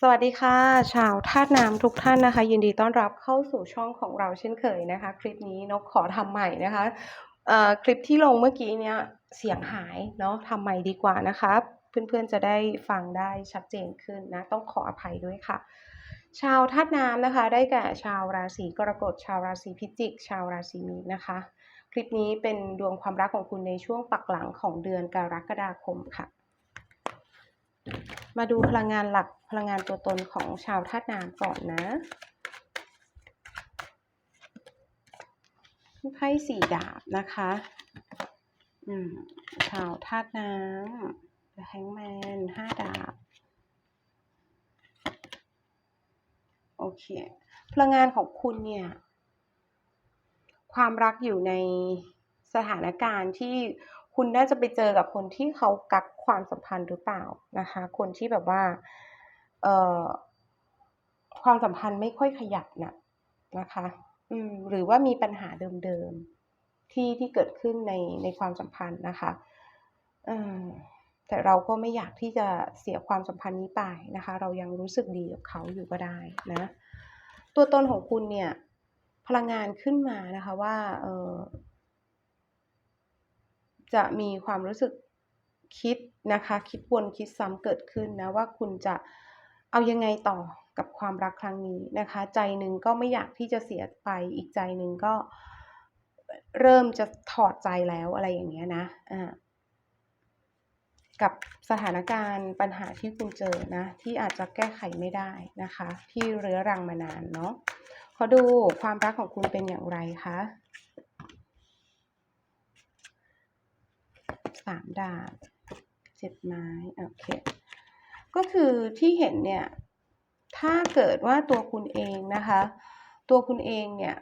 สวัสดีค่ะ ชาวธาตุน้ำทุกท่านนะคะ ยินดีต้อนรับเข้าสู่ช่องของเราเช่นเคยนะคะ คลิปนี้นกขอทำใหม่นะคะเอ่อคลิปที่ลงเมื่อกี้เนี้ยเสียงหายเนาะทำใหม่ดีกว่านะคะ เพื่อนๆจะได้ฟังได้ชัดเจนขึ้นนะ ต้องขออภัยด้วยค่ะ ชาวธาตุน้ำนะคะ ได้แก่ชาวราศีกรกฎชาวราศีพิจิก ชาวราศีมีนนะคะ คลิปนี้เป็นดวงความรักของคุณในช่วงปักหลังของเดือนกรกฎาคมค่ะ มาดูพลังงานหลักพลังงานตัวตนของชาวธาตุน้ำก่อนนะไพ่สี่ดาบนะคะ อืม ชาวธาตุน้ำแฮงแมนห้าดาบ โอเค พลังงานของคุณเนี่ย ความรักอยู่ในสถานการณ์ที่ คุณน่าจะไปเจอกับคนที่เขากักความสัมพันธ์หรือเปล่านะคะ คนที่แบบว่าเอ่อความสัมพันธ์ไม่ค่อยขยับนะนะคะ อืมหรือว่ามีปัญหาเดิมๆที่ที่เกิดขึ้นในในความสัมพันธ์นะคะเออแต่เราก็ไม่อยากที่จะเสียความสัมพันธ์นี้ไปนะคะ เรายังรู้สึกดีกับเขาอยู่ก็ได้นะ ตัวตนของคุณเนี่ย พลังงานขึ้นมานะคะว่าเออ จะมีความรู้สึกคิดนะคะ คิดวนคิดซ้ำเกิดขึ้นนะว่าคุณจะเอายังไงต่อกับความรักครั้งนี้นะคะ ใจหนึ่งก็ไม่อยากที่จะเสียไปอีกใจหนึ่งก็เริ่มจะถอดใจแล้วอะไรอย่างเงี้ยนะอ่ากับสถานการณ์ปัญหาที่คุณเจอนะ ที่อาจจะแก้ไขไม่ได้นะคะ ที่เรื้อรังมานานเนาะขอดูความรักของคุณเป็นอย่างไรคะ สามดาบเจ็ดไม้ โอเค ก็คือที่เห็นเนี่ย ถ้าเกิดว่าตัวคุณเองนะคะ ตัวคุณเองเนี่ย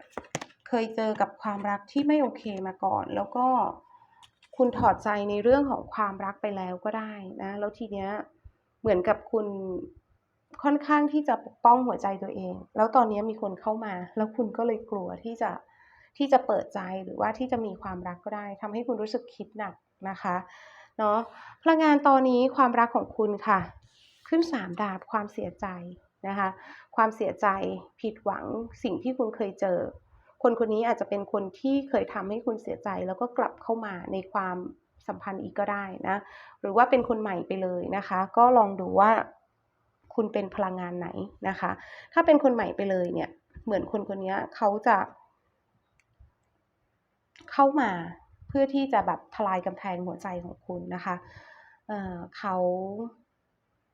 เคยเจอกับความรักที่ไม่โอเคมาก่อน แล้วก็คุณถอดใจในเรื่องของความรักไปแล้วก็ได้นะ แล้วทีเนี้ยเหมือนกับคุณค่อนข้างที่จะปกป้องหัวใจตัวเอง แล้วตอนนี้มีคนเข้ามา แล้วคุณก็เลยกลัวที่จะที่จะเปิดใจหรือว่าที่จะมีความรักก็ได้ทำให้คุณรู้สึกคิดหนัก นะคะเนาะพลังงานตอนนี้ความรักของคุณค่ะ ขึ้นสามดาบความเสียใจนะคะความเสียใจผิดหวังสิ่งที่คุณเคยเจอ คนคนนี้อาจจะเป็นคนที่เคยทำให้คุณเสียใจ แล้วก็กลับเข้ามาในความสัมพันธ์อีกก็ได้นะ หรือว่าเป็นคนใหม่ไปเลยนะคะ ก็ลองดูว่าคุณเป็นพลังงานไหนนะคะ ถ้าเป็นคนใหม่ไปเลยเนี่ย เหมือนคนคนนี้เขาจะ เข้ามา พื่อที่จะแบบทลายกำแพงหัวใจของคุณนะคะเเขา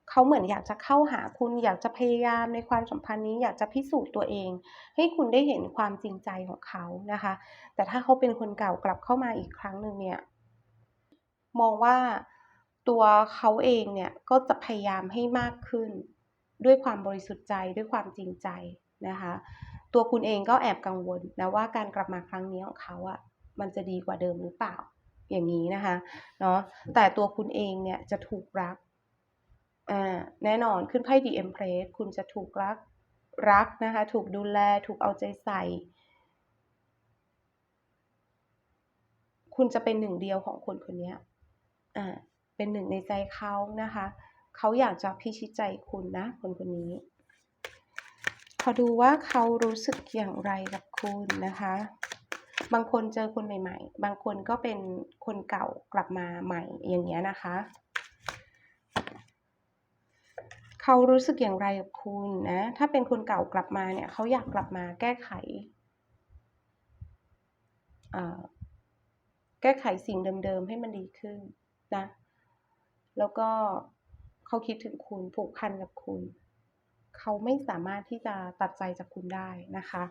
เขาเหมือนอยากจะเข้าหาคุณอยากจะพยายามในความสัมพันธ์นี้อยากจะพิสูจน์ตัวเอง ให้คุณได้เห็นความจริงใจของเขานะคะ แต่ถ้าเขาเป็นคนเก่ากลับเข้ามาอีกครั้งหนึ่งเนี่ยมองว่าตัวเขาเองเนี่ยก็จะพยายามให้มากขึ้น ด้วยความบริสุทธิ์ใจด้วยความจริงใจนะคะ ตัวคุณเองก็แอบกังวลนะว่าการกลับมาครั้งนี้ของเขาอะ มันจะดีกว่าเดิมหรือเปล่าอย่างนี้นะคะเนาะแต่ตัวคุณเองเนี่ยจะถูกรักอ่าแน่นอนขึ้นไพ่ดีเอ็มเพรสคุณจะถูกรักรักนะคะถูกดูแลถูกเอาใจใส่ คุณจะเป็นหนึ่งเดียวของคนคนนี้อ่าเป็นหนึ่งในใจเขานะคะเขาอยากจะพิชิตใจคุณนะ คนคนนี้ขอดูว่าเขารู้สึกอย่างไรกับคุณนะคะ บางคนเจอคนใหม่ ๆ บางคนก็เป็นคนเก่ากลับมาใหม่อย่างเงี้ยนะคะ เขารู้สึกอย่างไรกับคุณนะ ถ้าเป็นคนเก่ากลับมาเนี่ยเขาอยากกลับมาแก้ไขแก้ไขสิ่งเดิมๆให้มันดีขึ้นนะ แล้วก็เขาคิดถึงคุณผูกพันกับคุณ เขาไม่สามารถที่จะตัดใจจากคุณได้นะคะ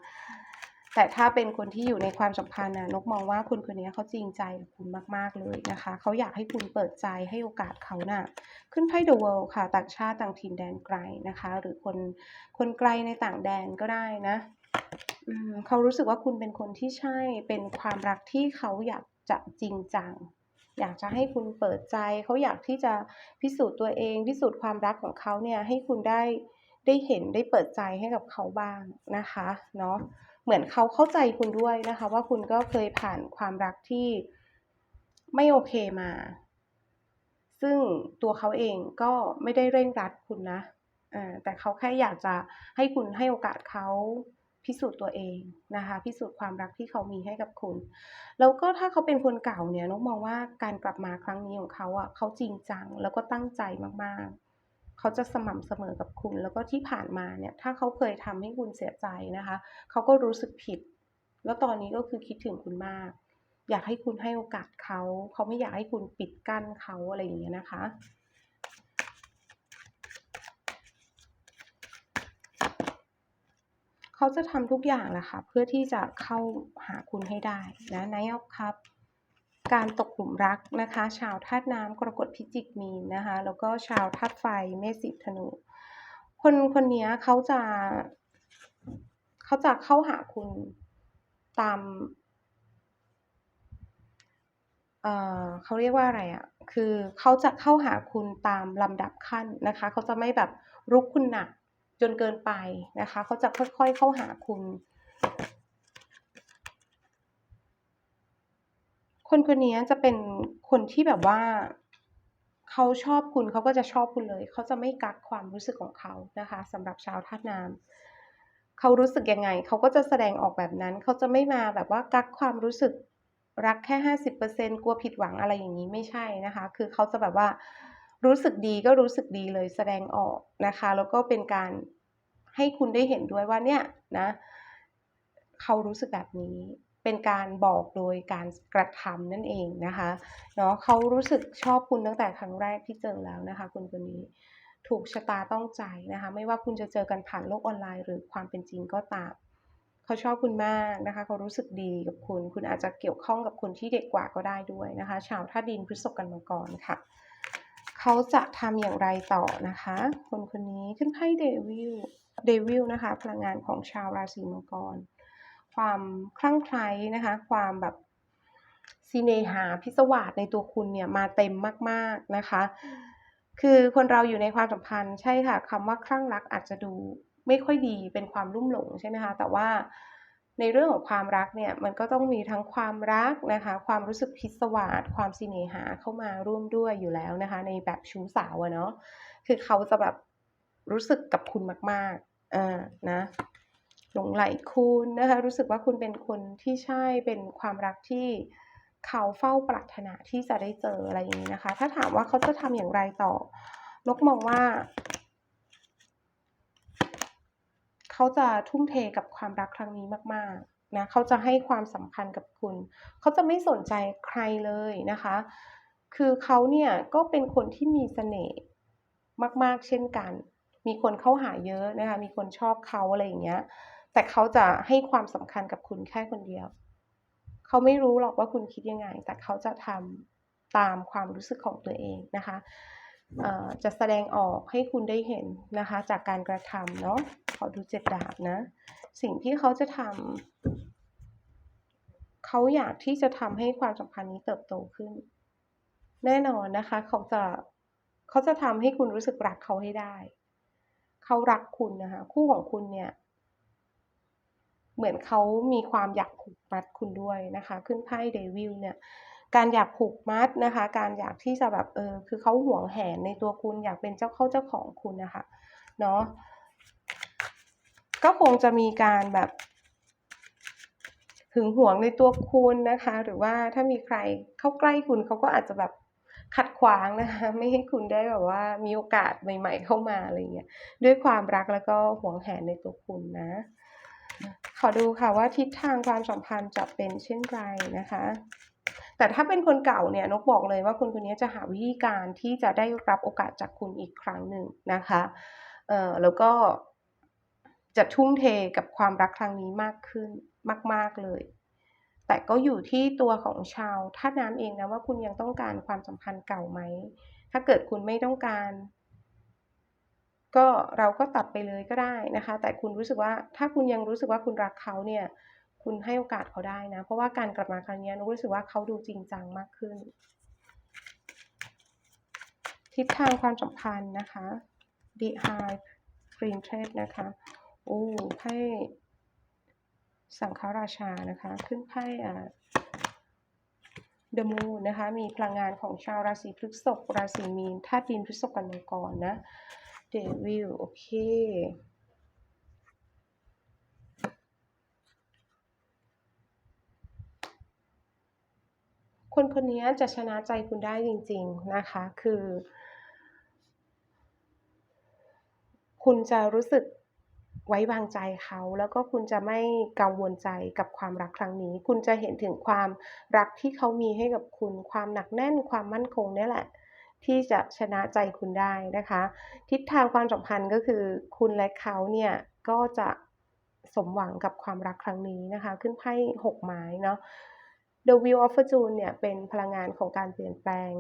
แต่ถ้าเป็นคนที่อยู่ในความสัมพันธ์นะนกมองว่าคนคนนี้เขาจริงใจกับคุณมาก ๆ เลยนะคะ เขาอยากให้คุณเปิดใจให้โอกาสเขานะ่ะ ขึ้นไพ่ The World ค่ะ ต่างชาติต่างถิ่นแดนไกลนะคะ หรือคนคนไกลในต่างแดนก็ได้นะเขารู้สึกว่าคุณเป็นคนที่ใช่เป็นความรักที่เขาอยากจะจริงจังอยากจะให้คุณเปิดใจ เขาอยากที่จะพิสูจน์ตัวเองพิสูจน์ความรักของเขาเนี่ยให้คุณได้ได้เห็นได้เปิดใจให้กับเขาบ้างนะคะเนาะ เหมือนเขาเข้าใจคุณด้วยนะคะ ว่าคุณก็เคยผ่านความรักที่ไม่โอเคมา ซึ่งตัวเขาเองก็ไม่ได้เร่งรัดคุณนะแต่เขาแค่อยากจะให้คุณให้โอกาสเขาพิสูจน์ตัวเองนะคะ พิสูจน์ความรักที่เขามีให้กับคุณ แล้วก็ถ้าเขาเป็นคนเก่าเนี่ยนกมองว่าการกลับมาครั้งนี้ของเขาอะเขาจริงจังแล้วก็ตั้งใจมากๆ เขาจะสม่ำเสมอกับคุณ แล้วก็ที่ผ่านมาเนี่ยถ้าเขาเคยทำให้คุณเสียใจนะคะ เขาก็รู้สึกผิด แล้วตอนนี้ก็คือคิดถึงคุณมาก อยากให้คุณให้โอกาสเขา เขาไม่อยากให้คุณปิดกั้นเขาอะไรอย่างเงี้ยนะคะเขาจะทำทุกอย่างแหละค่ะเพื่อที่จะเข้าหาคุณให้ได้นะนายกครับ การตกหลุมรักนะคะ ชาวธาตุน้ำกรกฎพิจิกมีนนะคะ แล้วก็ชาวธาตุไฟเมษสิงห์ธนู คนคนนี้เขาจะ เขาจะเข้าหาคุณตาม เอ่อเขาเรียกว่าอะไรอะคือเขาจะเข้าหาคุณตามลำดับขั้นนะคะ เขาจะไม่แบบรุกคุณหนักจนเกินไปนะคะ เขาจะค่อยๆเข้าหาคุณ คนคนนี้จะเป็นคนที่แบบว่าเขาชอบคุณเขาก็จะชอบคุณเลย เขาจะไม่กักความรู้สึกของเขานะคะสำหรับชาวธาตุน้ำเขารู้สึกยังไง เขาก็จะแสดงออกแบบนั้น เขาจะไม่มาแบบว่ากักความรู้สึกรักแค่ห้าสิบเปอร์เซ็นกลัวผิดหวังอะไรอย่างนี้ไม่ใช่นะคะ คือเขาจะแบบว่ารู้สึกดีก็รู้สึกดีเลยแสดงออกนะคะ แล้วก็เป็นการให้คุณได้เห็นด้วยว่าเนี่ยนะ เขารู้สึกแบบนี้ เป็นการบอกโดยการกระทำนั่นเองนะคะเนาะเขารู้สึกชอบคุณตั้งแต่ครั้งแรกที่เจอแล้วนะคะคุณคนนี้ถูกชะตาต้องใจนะคะ ไม่ว่าคุณจะเจอกันผ่านโลกออนไลน์ หรือความเป็นจริงก็ตามเขาชอบคุณมากนะคะเขารู้สึกดีกับคุณ คุณอาจจะเกี่ยวข้องกับคนที่เด็กกว่าก็ได้ด้วยนะคะ ชาวธาตุดินพฤษภกันมังกรค่ะเขาจะทำอย่างไรต่อนะคะ คนคนนี้ขึ้นไพ่เดวิลเดวิลนะคะ พลังงานของชาวราศีมังกร ความคลั่งไคล้นะคะ ความแบบซีเนหาพิศวาสในตัวคุณเนี่ยมาเต็มมากๆนะคะ คือคนเราอยู่ในความสัมพันธ์ใช่ค่ะคำว่าคลั่งรักอาจจะดูไม่ค่อยดีเป็นความลุ่มหลงใช่ไหมคะแต่ว่าในเรื่องของความรักเนี่ยมันก็ต้องมีทั้งความรักนะคะ ความรู้สึกพิศวาสความสิเนหาเข้ามาร่วมด้วยอยู่แล้วนะคะ ในแบบชู้สาวอะเนาะคือเขาจะแบบรู้สึกกับคุณมากๆอ่านะ หลงไหลคุณนะคะรู้สึกว่าคุณเป็นคนที่ใช่เป็นความรักที่เขาเฝ้าปรารถนาที่จะได้เจออะไรอย่างนี้นะคะ ถ้าถามว่าเขาจะทำอย่างไรต่อนกมองว่า เขาจะทุ่มเทกับความรักครั้งนี้มาก ๆ นะเขาจะให้ความสำคัญกับคุณ เขาจะไม่สนใจใครเลยนะคะ คือเขาเนี่ยก็เป็นคนที่มีเสน่ห์มาก ๆ เช่นกัน มีคนเข้าหาเยอะนะคะ มีคนชอบเขาอะไรอย่างเงี้ย แต่เขาจะให้ความสำคัญกับคุณแค่คนเดียว เขาไม่รู้หรอกว่าคุณคิดยังไง แต่เขาจะทำตามความรู้สึกของตัวเองนะคะจะแสดงออกให้คุณได้เห็นนะคะ จากการกระทำเนาะขอดูเจ็ดดาบนะ สิ่งที่เขาจะทำเขาอยากที่จะทำให้ความสัมพันธ์นี้เติบโตขึ้น แน่นอนนะคะ เขาจะเขาจะทำให้คุณรู้สึกรักเขาให้ได้ เขารักคุณนะคะ คู่ของคุณเนี่ย เหมือนเขามีความอยากผูกมัดคุณด้วยนะคะ ขึ้นไพ่เดวิลเนี่ยการอยากผูกมัดนะคะ การอยากที่จะแบบเออคือเขาหวงแหนในตัวคุณอยากเป็นเจ้าเข้าเจ้าของคุณนะคะเนาะก็คงจะมีการแบบหึงหวงในตัวคุณนะคะ หรือว่าถ้ามีใครเข้าใกล้คุณเขาก็อาจจะแบบขัดขวางนะคะไม่ให้คุณได้แบบว่ามีโอกาสใหม่ ๆ เข้ามาอะไรเงี้ยด้วยความรักแล้วก็หวงแหนในตัวคุณนะ ขอดูค่ะว่าทิศทางความสัมพันธ์จะเป็นเช่นไรนะคะ แต่ถ้าเป็นคนเก่าเนี่ยนกบอกเลยว่าคนคนนี้จะหาวิธีการที่จะได้รับโอกาสจากคุณอีกครั้งหนึ่งนะคะเอ่อแล้วก็จะทุ่มเทกับความรักครั้งนี้มากขึ้นมาก ๆเลย แต่ก็อยู่ที่ตัวของชาวธาตุน้ำเองนะว่าคุณยังต้องการความสัมพันธ์เก่าไหม ถ้าเกิดคุณไม่ต้องการ ก็เราก็ตัดไปเลยก็ได้นะคะ แต่คุณรู้สึกว่าถ้าคุณยังรู้สึกว่าคุณรักเขาเนี่ย คุณให้โอกาสเขาได้นะ เพราะว่าการกลับมาครั้งนี้นกรู้สึกว่าเขาดูจริงจังมากขึ้น ทิศทางความสัมพันธ์นะคะ The High Green Trade นะคะโอ้ไพ่สังฆราชานะคะ ขึ้นไพ่อ่า The Moon นะคะ มีพลังงานของชาวราศีพฤษภราศีมีนธาตุดินพฤษภกันมังกรนะ เดวิลโอเค คนคนนี้จะชนะใจคุณได้จริง ๆ นะคะ คือ คุณจะรู้สึกไว้วางใจเขา แล้วก็คุณจะไม่กังวลใจกับความรักครั้งนี้ คุณจะเห็นถึงความรักที่เขามีให้กับคุณ ความหนักแน่นความมั่นคงนี่แหละ ที่จะชนะใจคุณได้นะคะ ทิศทางความสัมพันธ์ก็คือคุณและเขาเนี่ยก็จะสมหวังกับความรักครั้งนี้นะคะ ขึ้นไพ่หกไม้เนาะ The Wheel of Fortune เนี่ยเป็นพลังงานของการเปลี่ยนแปลง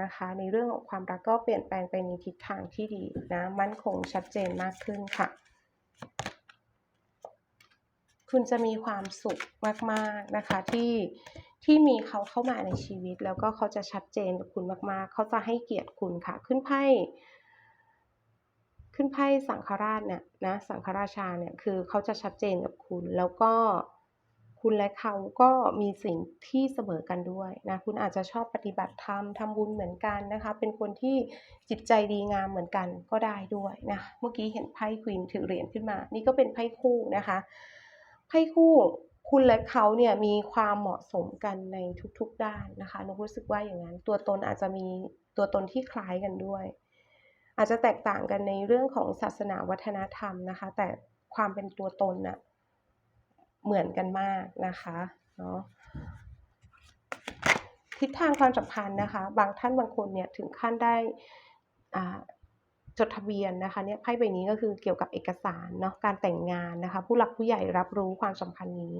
นะคะ ในเรื่องของความรักก็เปลี่ยนแปลงไปในทิศทางที่ดีนะมั่นคงชัดเจนมากขึ้นค่ะ คุณจะมีความสุขมากๆนะคะที่ ที่มีเขาเข้ามาในชีวิต แล้วก็เขาจะชัดเจนกับคุณมาก ๆ เขาจะให้เกียรติคุณค่ะ ขึ้นไพ่ขึ้นไพ่สังฆราชเนี่ยนะสังฆราชาเนี่ยคือเขาจะชัดเจนกับคุณ แล้วก็คุณและเขาก็มีสิ่งที่เสมอกันด้วยนะคุณอาจจะชอบปฏิบัติธรรมทำบุญเหมือนกันนะคะ เป็นคนที่จิตใจดีงามเหมือนกันก็ได้ด้วยนะเมื่อกี้เห็นไพ่ควีนถือเหรียญขึ้นมา นี่ก็เป็นไพ่คู่นะคะไพ่คู่ คุณและเขาเนี่ยมีความเหมาะสมกันในทุกๆด้านนะคะนุกรู้สึกว่าอย่างนั้น ตัวตนอาจจะมีตัวตนที่คล้ายกันด้วย อาจจะแตกต่างกันในเรื่องของศาสนาวัฒนธรรมนะคะ แต่ความเป็นตัวตนน่ะเหมือนกันมากนะคะเนาะทิศทางความสัมพันธ์นะคะ บางท่านบางคนเนี่ยถึงขั้นได้ จดทะเบียนนะคะเนี่ยไพ่ใบนี้ก็คือเกี่ยวกับเอกสารเนาะการแต่งงานนะคะ ผู้หลักผู้ใหญ่รับรู้ความสัมพันธ์นี้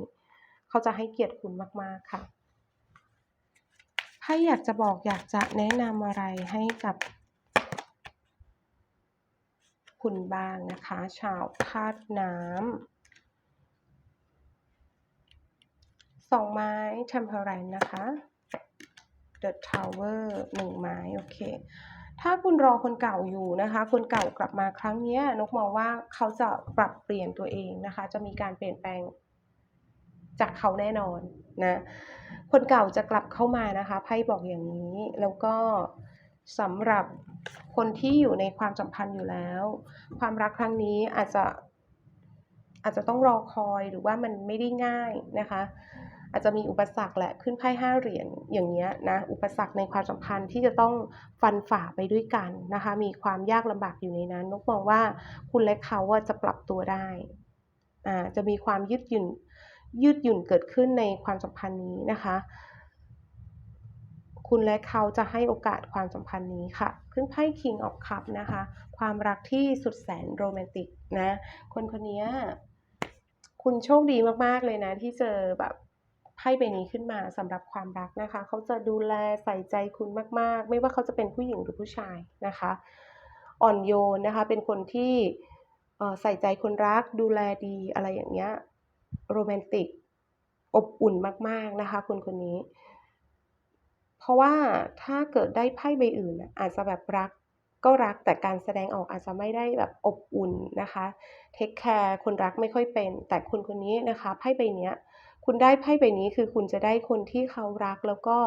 เขาจะให้เกียรติคุณมาก ๆ ค่ะไพ่อยากจะบอกอยากจะแนะนำอะไรให้กับคุณบ้างนะคะ ชาวธาตุน้ำสองไม้ temperance นะคะ the tower หนึ่งไม้ โอเค ถ้าคุณรอคนเก่าอยู่นะคะ คนเก่ากลับมาครั้งนี้นกมองว่าเขาจะปรับเปลี่ยนตัวเองนะคะ จะมีการเปลี่ยนแปลงจากเขาแน่นอนนะ คนเก่าจะกลับเข้ามานะคะไพ่บอกอย่างนี้ แล้วก็สำหรับคนที่อยู่ในความสัมพันธ์อยู่แล้ว ความรักครั้งนี้อาจจะอาจจะต้องรอคอยหรือว่ามันไม่ได้ง่ายนะคะ อาจจะมีอุปสรรคแหละขึ้นไพ่ห้าเหรียญอย่างเงี้ยนะอุปสรรคในความสัมพันธ์ที่จะต้องฟันฝ่าไปด้วยกันนะคะ มีความยากลำบากอยู่ในนั้นนกมองว่าคุณและเขาว่าจะปรับตัวได้อ่าจะมีความยืดหยุ่นยืดหยุ่นเกิดขึ้นในความสัมพันธ์นี้นะคะ คุณและเขาจะให้โอกาสความสัมพันธ์นี้ค่ะ ขึ้นไพ่ King of Cup นะคะ ความรักที่สุดแสนโรแมนติกนะ คนคนนี้คุณโชคดีมากๆเลยนะ ที่เจอแบบ ไพ่ใบนี้ขึ้นมาสำหรับความรักนะคะ เขาจะดูแลใส่ใจคุณมาก ๆ ไม่ว่าเขาจะเป็นผู้หญิงหรือผู้ชายนะคะ อ่อนโยนนะคะ เป็นคนที่ใส่ใจคนรัก ดูแลดีอะไรอย่างเงี้ย โรแมนติก อบอุ่นมาก ๆ นะคะคนคนนี้ เพราะว่าถ้าเกิดได้ไพ่ใบอื่น อาจจะแบบรักก็รักแต่การแสดงออกอาจจะไม่ได้แบบอบอุ่นนะคะ เทคแคร์คนรักไม่ค่อยเป็น แต่คนคนนี้นะคะไพ่ใบนี้ คุณได้ไพ่ใบนี้คือคุณจะได้คนที่เขารักแล้วก็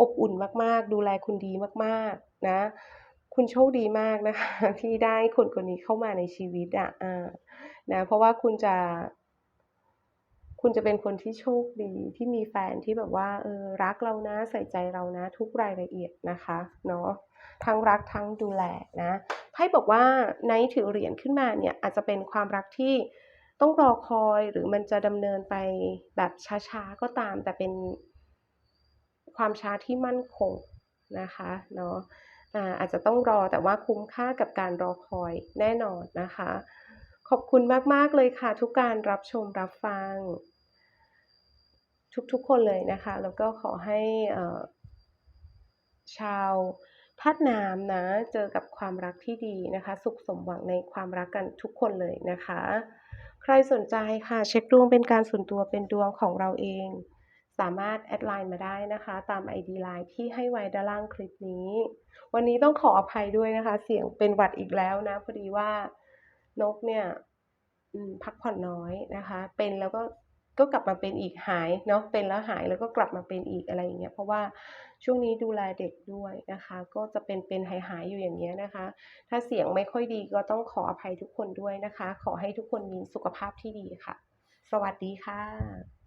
อบอุ่นมากๆ ดูแลคุณดีมากๆนะ คุณโชคดีมากนะคะที่ได้คนคนนี้เข้ามาในชีวิตอะนะเพราะว่าคุณจะคุณจะเป็นคนที่โชคดีที่มีแฟนที่แบบว่าเออรักเรานะใส่ใจเรานะ ทุกรายละเอียดนะคะเนาะทั้งรักทั้งดูแลนะไพ่บอกว่าไนท์ถือเหรียญขึ้นมาเนี่ยอาจจะเป็นความรักที่ ต้องรอคอยหรือมันจะดำเนินไปแบบช้าๆก็ตาม แต่เป็นความช้าที่มั่นคงนะคะเนาะอาจจะต้องรอแต่ว่าคุ้มค่ากับการรอคอยแน่นอนนะคะ ขอบคุณมาก ๆ เลยค่ะ ทุกการรับชมรับฟัง ทุก ๆ คนเลยนะคะ แล้วก็ขอให้ชาวทัดน้ำนะ เจอกับความรักที่ดีนะคะ สุขสมหวังในความรักกันทุกคนเลยนะคะ ใครสนใจค่ะเช็คดวงเป็นการส่วนตัวเป็นดวงของเราเอง สามารถแอดไลน์มาได้นะคะ ตาม ID ไลน์ที่ให้ไว้ด้านล่างคลิปนี้ วันนี้ต้องขออภัยด้วยนะคะ เสียงเป็นหวัดอีกแล้วนะ พอดีว่านกเนี่ยพักผ่อนน้อยนะคะ เป็นแล้วก็ ก็กลับมาเป็นอีกหายเนาะเป็นแล้วหายแล้วก็กลับมาเป็นอีกอะไรอย่างเงี้ยเพราะว่าช่วงนี้ดูแลเด็กด้วยนะคะ ก็จะเป็นเป็นหายหายอยู่อย่างเงี้ยนะคะ ถ้าเสียงไม่ค่อยดีก็ต้องขออภัยทุกคนด้วยนะคะ ขอให้ทุกคนมีสุขภาพที่ดีค่ะ สวัสดีค่ะ